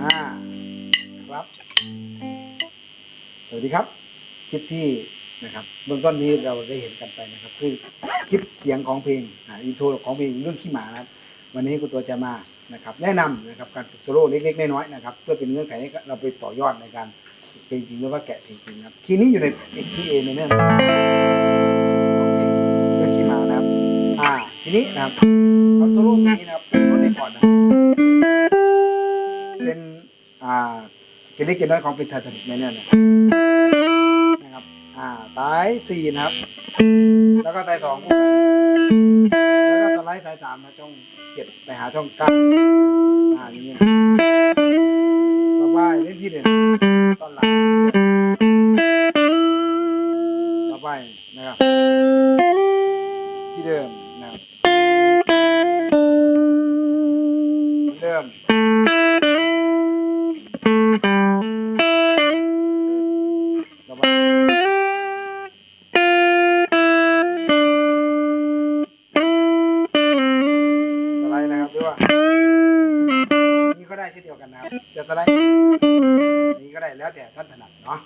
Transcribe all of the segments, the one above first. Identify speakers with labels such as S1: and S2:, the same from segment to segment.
S1: อ่าครับ สวัสดีครับ คลิปที่นะครับเบื้องต้นนี้เราได้เห็นกันไปนะครับ คือคลิปเสียงของเพลงอ่าอินโทรของเพลงเรื่องขี้หมานะครับ วันนี้คุณตัวจะมานะครับแนะนำนะครับการฝึกโซโล่เล็กๆน้อยๆนะครับเพื่อเป็นเงื่อนไขให้เราไปต่อยอดในการเพลงจริงหรือว่าแกะเพลงจริงครับคีย์นี้อยู่ในคีย์เอเมเนอร์เรื่องขี้หมานะครับอ่าทีนี้นะครับเอาโซโล่ตัวนี้นะครับโน้ตได้ก่อนนะเป็นอ่าเกล็กเกณฑ์น้อยของเป็นไททานิกแมเนี่ยนะครับนะครับอ่าตายสี่นะครับ แล้วก็ตายสองคู่กัน แล้สายสามมาช่องเจ็ดไปหาช่องเก้าอ่าอย่างนี้นะต่อไปเล่นที่หนึ่งซ่อนหลังต่อไปนะครับ ที่เดิมนะครับเดิม หรือว่านี่ก็ได้เช่นเดียวกันนะครับ จะสไลด์นี้ก็ได้แล้วแต่ท่านถนัดเนาะ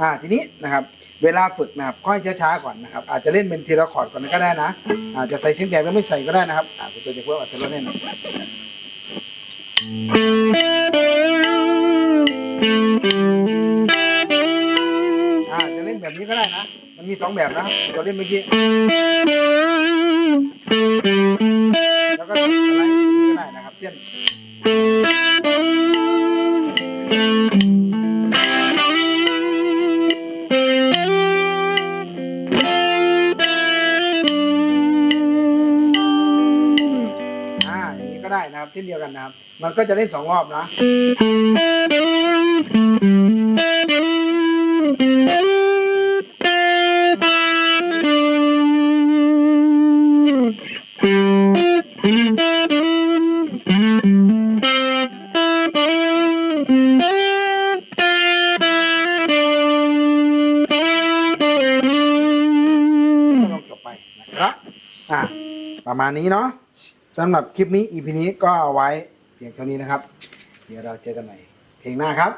S1: อ่าทีนี้นะครับ เวลาฝึกนะครับค่อยช้าๆก่อนนะครับ อาจจะเล่นเป็นทีละคอร์ดก่อนก็ได้นะอาจจะใส่เส้นแดงแล้วไม่ใส่ก็ได้นะครับอ่าคุณตัวจะเพิ่มอัตราเล่นนะอ่าจะเล่นแบบนี้ก็ได้นะ มันมีสองแบบนะครับตัวเล่นเมื่อกี้ กันอ่าอย่างนี้ก็ได้นะครับเช่นเดียวกันนะครับ มันก็จะได้สองรอบนะ ประมาณนี้เนาะสำหรับคลิปนี้ EP นี้ก็เอาไว้เพียงเท่านี้นะครับ เดี๋ยวเราเจอกันใหม่เพลงหน้าครับ